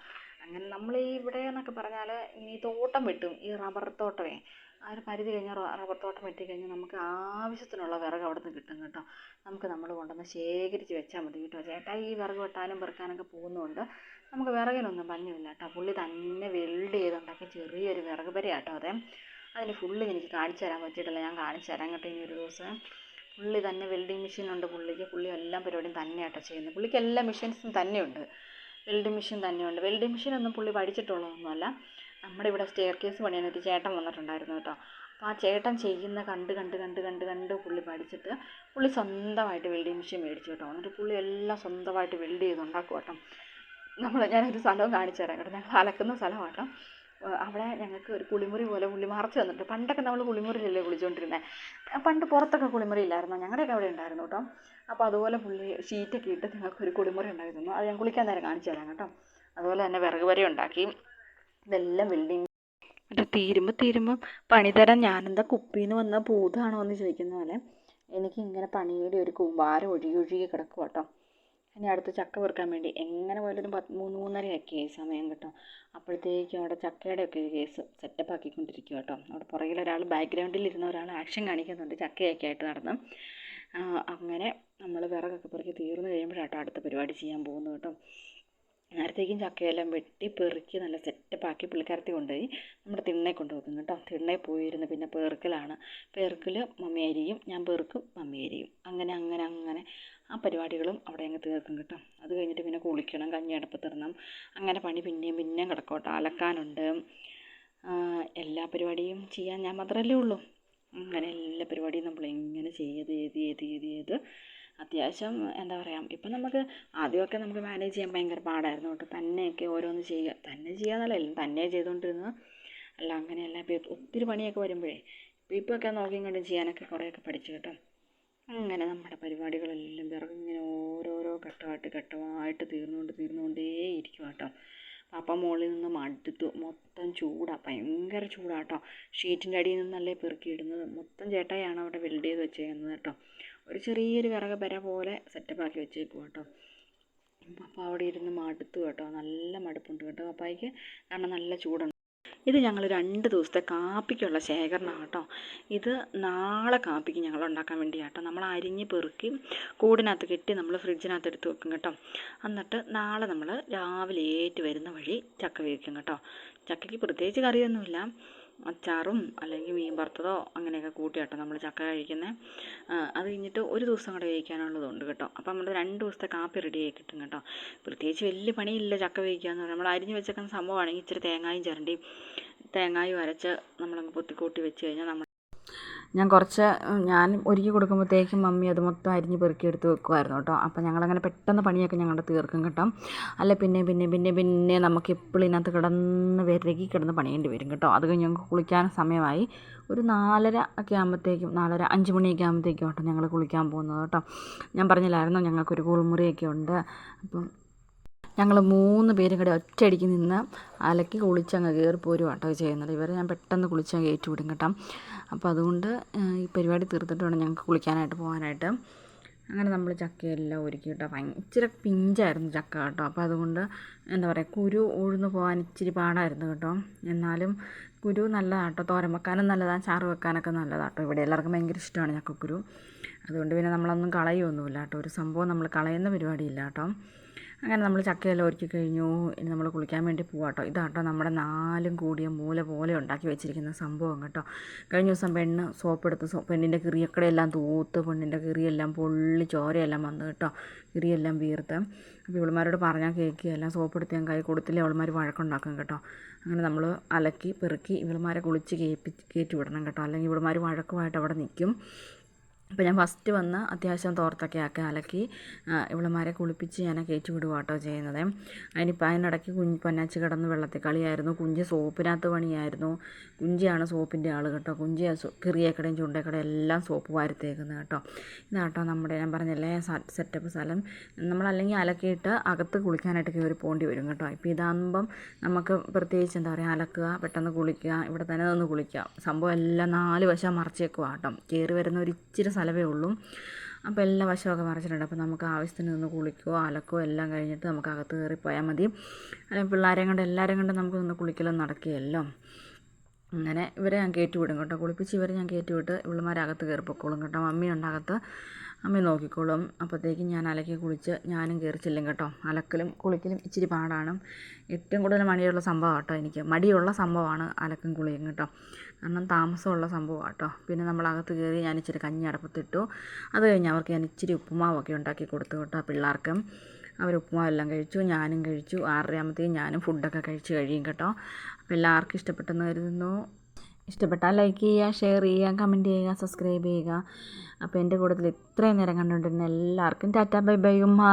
അങ്ങനെ നമ്മൾ ഈ ഇവിടെ എന്നൊക്കെ പറഞ്ഞാൽ ഈ തോട്ടം വെട്ടും ഈ റബ്ബർ തോട്ടമേ. ആ ഒരു പരിധി കഴിഞ്ഞാൽ റബ്ബർ തോട്ടം വെട്ടി കഴിഞ്ഞാൽ നമുക്ക് ആവശ്യത്തിനുള്ള വിറക് അവിടെ നിന്ന് കിട്ടും കേട്ടോ. നമുക്ക് നമ്മൾ കൊണ്ടുവന്ന് ശേഖരിച്ച് വെച്ചാൽ മതി കേട്ടോ. ചേട്ടാ ഈ വിറക് വെട്ടാനും പെറുക്കാനൊക്കെ പോകുന്നതുകൊണ്ട് നമുക്ക് വിറകിനൊന്നും പഞ്ഞമില്ല കേട്ടോ. പുള്ളി തന്നെ വെൽഡ് ചെയ്തുണ്ടാക്കിയ ചെറിയൊരു വിറക് പെരയാട്ടോ അതെ. അതിന് ഫുള്ള് എനിക്ക് കാണിച്ചു തരാൻ പറ്റിയിട്ടില്ല. ഞാൻ കാണിച്ചു തരാം കേട്ടോ ഇനി ഒരു ദിവസം. പുള്ളി തന്നെ വെൽഡിങ് മെഷീൻ ഉണ്ട് പുള്ളിക്ക്. പുള്ളി എല്ലാ പരിപാടിയും തന്നെയാട്ടോ ചെയ്യുന്നത്. പുള്ളിക്ക് എല്ലാ മെഷീൻസും തന്നെയുണ്ട്. വെൽഡിങ് മെഷീൻ തന്നെയുണ്ട്. വെൽഡിംഗ് മെഷീൻ ഒന്നും പുള്ളി പഠിച്ചിട്ടുള്ളതൊന്നുമല്ല. നമ്മുടെ ഇവിടെ സ്റ്റെയർ കേസ് പണിയാനൊരു ചേട്ടൻ വന്നിട്ടുണ്ടായിരുന്നു കേട്ടോ. അപ്പോൾ ആ ചേട്ടൻ ചെയ്യുന്ന കണ്ട് കണ്ട് കണ്ട് കണ്ട് കണ്ട് പുള്ളി പഠിച്ചിട്ട് പുള്ളി സ്വന്തമായിട്ട് വെൽഡിംഗ് മെഷീൻ മേടിച്ചു കേട്ടോ. എന്നിട്ട് പുള്ളി എല്ലാം സ്വന്തമായിട്ട് വെൽഡ് ചെയ്ത് ഉണ്ടാക്കും കേട്ടോ. നമ്മൾ ഞാനൊരു സ്ഥലവും കാണിച്ചു തരാം കേട്ടോ. ഞങ്ങൾ അലക്കുന്ന സ്ഥലമാട്ടോ അവിടെ ഞങ്ങൾക്ക് ഒരു കുളിമുറി പോലെ പുള്ളി മറച്ച് തന്നിട്ട് പണ്ടൊക്കെ നമ്മൾ കുളിമുറിയിലല്ലേ കുളിച്ചുകൊണ്ടിരുന്നത് പണ്ട് പുറത്തൊക്കെ കുളിമുറി ഇല്ലായിരുന്നു? ഞങ്ങളുടെയൊക്കെ അവിടെ ഉണ്ടായിരുന്നു കേട്ടോ. അപ്പോൾ അതുപോലെ പുള്ളി ഷീറ്റൊക്കെ ഇട്ട് ഞങ്ങൾക്ക് ഒരു കുളിമുറി ഉണ്ടാക്കി തന്നു. അത് ഞാൻ കുളിക്കാൻ നേരം കാണിച്ചു തരാം കേട്ടോ. അതുപോലെ തന്നെ വിറക് വരെ ഉണ്ടാക്കി. ഇതെല്ലാം വെൽഡിങ് അത് തീരുമ്പോൾ തീരുമ്പം പണിതരാൻ ഞാനെന്താ കുപ്പിന്ന് വന്ന ഭൂതമാണോ എന്ന് ചോദിക്കുന്ന പോലെ എനിക്ക് ഇങ്ങനെ പണിയുടെ ഒരു കൂമ്പാരം ഒഴുകി ഒഴുകി കിടക്കും കേട്ടോ ഇനി അടുത്ത് ചക്ക പെറുക്കാൻ വേണ്ടി എങ്ങനെ പോയാലും ഒരു പത്ത് മൂന്ന് മൂന്നരയൊക്കെ ആയി സമയം കേട്ടോ. അപ്പോഴത്തേക്കും അവിടെ ചക്കയുടെ ഒക്കെ കേസ് സെറ്റപ്പ് ആക്കിക്കൊണ്ടിരിക്കുക കേട്ടോ അവിടെ പുറകിൽ ഒരാൾ ബാക്ക്ഗ്രൗണ്ടിൽ ഇരുന്ന ഒരാൾ ആക്ഷൻ കാണിക്കുന്നുണ്ട്. ചക്കയൊക്കെ ആയിട്ട് നടന്ന്. അങ്ങനെ നമ്മൾ വിറകൊക്കെ പെറുക്കി തീർന്നു കഴിയുമ്പോഴാട്ടോ അടുത്ത പരിപാടി ചെയ്യാൻ പോകുന്നത് കേട്ടോ. നേരത്തേക്കും ചക്കയെല്ലാം വെട്ടി പെറുക്കി നല്ല സെറ്റപ്പാക്കി പുള്ളിക്കാരത്തി കൊണ്ടുപോയി നമ്മുടെ തിണ്ണയിൽ കൊണ്ട് വെക്കും കേട്ടോ. തിണ്ണയിൽ പോയിരുന്ന് പിന്നെ പെറുക്കലാണ്. പെറുക്കൽ മമ്മി അരിയും ഞാൻ പെറുക്കും മമ്മി അരിയും. അങ്ങനെ അങ്ങനെ അങ്ങനെ ആ പരിപാടികളും അവിടെ അങ്ങ് തീർക്കും കേട്ടോ. അത് കഴിഞ്ഞിട്ട് പിന്നെ കുളിക്കണം കഞ്ഞി അടുപ്പത്തിടണം അങ്ങനെ പണി പിന്നെയും പിന്നെയും കിടക്കും കേട്ടോ. അലക്കാനുണ്ട്. എല്ലാ പരിപാടിയും ചെയ്യാൻ ഞാൻ മാത്രമല്ലേ ഉള്ളൂ. അങ്ങനെ എല്ലാ പരിപാടിയും നമ്മൾ ഇങ്ങനെ ചെയ്ത് ചെയ്ത് ചെയ്ത് ചെയ്ത് ചെയ്ത് അത്യാവശ്യം എന്താ പറയുക ഇപ്പം നമുക്ക് ആദ്യമൊക്കെ നമുക്ക് മാനേജ് ചെയ്യാൻ ഭയങ്കര പാടായിരുന്നു കേട്ടോ. തന്നെയൊക്കെ ഓരോന്ന് ചെയ്യുക. തന്നെ ചെയ്യാന്നല്ല എല്ലാം തന്നെ ചെയ്തുകൊണ്ടിരുന്നത്. അല്ല അങ്ങനെയല്ല ഒത്തിരി പണിയൊക്കെ വരുമ്പോഴേ ഇപ്പം ഇപ്പൊക്കെ നോക്കിയും കണ്ടും ചെയ്യാനൊക്കെ കുറേയൊക്കെ പഠിച്ചു കേട്ടോ. അങ്ങനെ നമ്മുടെ പരിപാടികളെല്ലാം വിറക് ഇങ്ങനെ ഓരോരോ ഘട്ടമായിട്ട് ഘട്ടമായിട്ട് തീർന്നുകൊണ്ട് തീർന്നുകൊണ്ടേ ഇരിക്കും കേട്ടോ. അപ്പം മുകളിൽ നിന്ന് മടുത്തു മൊത്തം ചൂടാണ് ഭയങ്കര ചൂടാട്ടോ ഷീറ്റിന്റെ അടിയിൽ നിന്നല്ലേ പെറുക്കിയിടുന്നത് മൊത്തം ചേട്ടായാണ് അവിടെ വെൽഡ് ചെയ്ത് വെച്ചേക്കുന്നത് കേട്ടോ. ഒരു ചെറിയൊരു വിറക് പെര പോലെ സെറ്റപ്പാക്കി വെച്ചേക്കും കേട്ടോ. അപ്പോൾ അവിടെ ഇരുന്ന് മടുത്തു കേട്ടോ. നല്ല മടുപ്പുണ്ട് കേട്ടോ. പപ്പായ്ക്ക് കാരണം നല്ല ചൂടുണ്ട്. ഇത് ഞങ്ങൾ രണ്ട് ദിവസത്തെ കാപ്പിക്കുള്ള ശേഖരണം കേട്ടോ. ഇത് നാളെ കാപ്പിക്ക് ഞങ്ങൾ ഉണ്ടാക്കാൻ വേണ്ടിയാട്ടോ നമ്മൾ അരിഞ്ഞ് പെറുക്കി കൂടിനകത്ത് കെട്ടി നമ്മൾ ഫ്രിഡ്ജിനകത്ത് എടുത്ത് വെക്കും കേട്ടോ. എന്നിട്ട് നാളെ നമ്മൾ രാവിലെ ഏറ്റ് വരുന്ന വഴി ചക്ക വേവിക്കും കേട്ടോ. ചക്കയ്ക്ക് പ്രത്യേകിച്ച് കറിയൊന്നുമില്ല. അച്ചാറും അല്ലെങ്കിൽ മീൻ വറുത്തതോ അങ്ങനെയൊക്കെ കൂട്ടി കേട്ടോ നമ്മൾ ചക്ക കഴിക്കുന്നത് അത് കഴിഞ്ഞിട്ട് ഒരു ദിവസം കൂടെ വേവിക്കാനുള്ളതുണ്ട് കേട്ടോ. അപ്പോൾ നമ്മൾ രണ്ട് ദിവസത്തെ കാപ്പി റെഡി ആയി കിട്ടും കേട്ടോ. പ്രത്യേകിച്ച് വലിയ പണിയില്ല ചക്ക വേവിക്കുക എന്ന് പറഞ്ഞാൽ. നമ്മൾ അരിഞ്ഞ് വെച്ചേക്കുന്ന സംഭവമാണെങ്കിൽ ഇച്ചിരി തേങ്ങായും ചിരണ്ടി തേങ്ങായും അരച്ച് നമ്മളങ്ങ് പൊത്തിക്കൂട്ടി വെച്ച് കഴിഞ്ഞാൽ നമ്മൾ ഞാൻ കുറച്ച് ഞാൻ ഒരുക്കി കൊടുക്കുമ്പോഴത്തേക്കും മമ്മി അത് മൊത്തം അരിഞ്ഞ് പെറുക്കി എടുത്ത് വെക്കുമായിരുന്നു കേട്ടോ. അപ്പോൾ ഞങ്ങളങ്ങനെ പെട്ടെന്ന് പണിയൊക്കെ ഞങ്ങളുടെ തീർക്കും കേട്ടോ. അല്ല പിന്നെ പിന്നെ പിന്നെ പിന്നെ നമുക്ക് എപ്പോഴും ഇതിനകത്ത് കിടന്ന് വിരകി കിടന്ന് പണിയേണ്ടി വരും കേട്ടോ. അത് കഴിഞ്ഞ് ഞങ്ങൾക്ക് കുളിക്കാൻ സമയമായി. ഒരു നാലര ഒക്കെ ആകുമ്പോഴത്തേക്കും നാലര അഞ്ച് മണിയൊക്കെ ആകുമ്പോഴത്തേക്കും കേട്ടോ ഞങ്ങൾ കുളിക്കാൻ പോകുന്നത് കേട്ടോ. ഞാൻ പറഞ്ഞില്ലായിരുന്നു ഞങ്ങൾക്കൊരു കുളിമുറിയൊക്കെ ഉണ്ട്. അപ്പം ഞങ്ങൾ മൂന്ന് പേരും കൂടെ ഒറ്റയടിക്ക് നിന്ന് അലക്കി കുളിച്ചങ്ങ് കയറി പോരും കേട്ടോ ചെയ്യുന്നത്. ഇവരെ ഞാൻ പെട്ടെന്ന് കുളിച്ചങ്ങ് കയറ്റി വിടും കേട്ടോ. അപ്പോൾ അതുകൊണ്ട് ഈ പരിപാടി തീർത്തിട്ട് വേണം ഞങ്ങൾക്ക് കുളിക്കാനായിട്ട് പോകാനായിട്ട് അങ്ങനെ നമ്മൾ ചക്കയെല്ലാം ഒരുക്കി കേട്ടോ. ഭയങ്കര പിഞ്ചായിരുന്നു ചക്ക കേട്ടോ. അപ്പോൾ അതുകൊണ്ട് എന്താ പറയുക കുരു ഉഴുന്ന് പോകാൻ ഇച്ചിരി പാടായിരുന്നു കേട്ടോ. എന്നാലും കുരു നല്ലതാണ് കേട്ടോ. തോരൻ വെക്കാനും നല്ലതാണ് ചാറ് വെക്കാനൊക്കെ നല്ലതാണ് കേട്ടോ. ഇവിടെ എല്ലാവർക്കും ഭയങ്കര ഇഷ്ടമാണ് ചക്കക്കുരു. അതുകൊണ്ട് പിന്നെ നമ്മളൊന്നും കളയൊന്നുമില്ല കേട്ടോ. ഒരു സംഭവം നമ്മൾ കളയുന്ന പരിപാടിയില്ല കേട്ടോ. അങ്ങനെ നമ്മൾ ചക്കയെല്ലാം ഒരുക്കി കഴിഞ്ഞു. ഇനി നമ്മൾ കുളിക്കാൻ വേണ്ടി പോവാട്ടോ ഇതാട്ടോ നമ്മുടെ നാലും കൂടിയ മൂല പോലെ ഉണ്ടാക്കി വെച്ചിരിക്കുന്ന സംഭവം കേട്ടോ. കഴിഞ്ഞ ദിവസം പെണ്ണ് സോപ്പ് എടുത്ത് സോ പെണ്ണിന്റെ കിറിയക്കടയെല്ലാം തൂത്ത് പെണ്ണിന്റെ കിറിയെല്ലാം പൊള്ളി ചോരയെല്ലാം വന്നു കേട്ടോ. കിറിയെല്ലാം വീർത്ത്. അപ്പോൾ ഇവളുമാരോട് പറഞ്ഞാൽ കേൾക്കുകയെല്ലാം സോപ്പ് എടുത്ത് ഞാൻ കൈ കൊടുത്തില്ലേ അവളുമാർ വഴക്കുണ്ടാക്കും കേട്ടോ. അങ്ങനെ നമ്മൾ അലക്കി പെറുക്കി ഇവളുമാരെ കുളിച്ച് കയറ്റി കയറ്റി വിടണം കേട്ടോ. അല്ലെങ്കിൽ ഇവളുമാർ വഴക്കുമായിട്ട് അവിടെ നിൽക്കും. അപ്പോൾ ഞാൻ ഫസ്റ്റ് വന്ന് അത്യാവശ്യം തോർത്തൊക്കെ ആക്കി അലക്കി ഇവളമാരെ കുളിപ്പിച്ച് ഞാൻ കയറ്റി വിടുക കേട്ടോ ചെയ്യുന്നത്. അതിനിപ്പോൾ അതിനിടയ്ക്ക് കുഞ്ഞ് പൊന്നാച്ചി കിടന്ന് വെള്ളത്തിൽ കളിയായിരുന്നു കുഞ്ച് സോപ്പിനകത്ത് പണിയായിരുന്നു. കുഞ്ചിയാണ് സോപ്പിന്റെ ആൾ കേട്ടോ. കുഞ്ചി കിറിയേക്കടയും ചുണ്ടേക്കടയും എല്ലാം സോപ്പ് വാരത്തേക്കുന്നത് കേട്ടോ. ഇതാട്ടോ നമ്മുടെ ഞാൻ പറഞ്ഞല്ലേ സെറ്റപ്പ് സ്ഥലം. നമ്മളല്ലെങ്കിൽ അലക്കിയിട്ട് അകത്ത് കുളിക്കാനായിട്ട് കയറി പോകേണ്ടി വരും കേട്ടോ. ഇപ്പോൾ ഇതാകുമ്പം നമുക്ക് പ്രത്യേകിച്ച് എന്താ പറയുക അലക്കുക പെട്ടെന്ന് കുളിക്കുക ഇവിടെ തന്നെ നിന്ന് കുളിക്കുക. സംഭവം എല്ലാം നാല് വശം മറച്ചേക്കുക കേട്ടോ. കയറി വരുന്ന ഒരു ഇച്ചിരി സ്ഥലമേ ഉള്ളൂ. അപ്പോൾ എല്ലാ വശമൊക്കെ മറിച്ചിട്ടുണ്ട്. അപ്പോൾ നമുക്ക് ആവശ്യത്തിന് നിന്ന് കുളിക്കുകയോ അലക്കുകയോ എല്ലാം കഴിഞ്ഞിട്ട് നമുക്ക് അകത്ത് കയറി മതി. അല്ലെങ്കിൽ പിള്ളേരെയും കൊണ്ട് എല്ലാവരെയും കൊണ്ട് നമുക്ക് നിന്ന് കുളിക്കലൊന്നും നടക്കുകയല്ലോ. അങ്ങനെ ഇവരെ ഞാൻ കയറ്റി വിടും കേട്ടോ. കുളിപ്പിച്ച് ഇവരെ ഞാൻ കയറ്റി വിട്ട് ഇവളുമാരകത്ത് കയറി പൊക്കോളും കേട്ടോ. മമ്മി ഉണ്ടാകത്ത്. അമ്മ നോക്കിക്കോളും. അപ്പോഴത്തേക്കും ഞാൻ അലക്കി കുളിച്ച് ഞാനും കയറി ചെല്ലും കേട്ടോ. അലക്കലും കുളിക്കലും ഇച്ചിരി പാടാണ്. ഏറ്റവും കൂടുതൽ മടിയുള്ള സംഭവം കേട്ടോ എനിക്ക്. മടിയുള്ള സംഭവമാണ് അലക്കും കുളിയും കേട്ടോ. കാരണം താമസമുള്ള സംഭവം കേട്ടോ പിന്നെ നമ്മളകത്ത് കയറി ഞാൻ ഇച്ചിരി കഞ്ഞി അടപ്പത്തിട്ടു. അത് കഴിഞ്ഞ് അവർക്ക് ഞാൻ ഇച്ചിരി ഉപ്പുമാവൊക്കെ ഉണ്ടാക്കി കൊടുത്തു കേട്ടോ പിള്ളേർക്കും. അവർ ഉപ്പുമാവെല്ലാം കഴിച്ചു. ഞാനും കഴിച്ചു. ആറരയാകുമ്പോഴത്തേക്കും ഞാനും ഫുഡൊക്കെ കഴിച്ച് കഴിയും കേട്ടോ. അപ്പോൾ എല്ലാവർക്കും ഇഷ്ടപ്പെട്ടെന്ന് കരുതുന്നു. ഇഷ്ടപ്പെട്ടാൽ ലൈക്ക് ചെയ്യുക ഷെയർ ചെയ്യുക കമന്റ് ചെയ്യുക സബ്സ്ക്രൈബ് ചെയ്യുക. അപ്പോൾ എന്റെ കൂടുതൽ ഇത്രയും നേരം കണ്ടുകൊണ്ടിരുന്ന എല്ലാവർക്കും ടാറ്റ ബൈ ബൈ ഉമ്മ.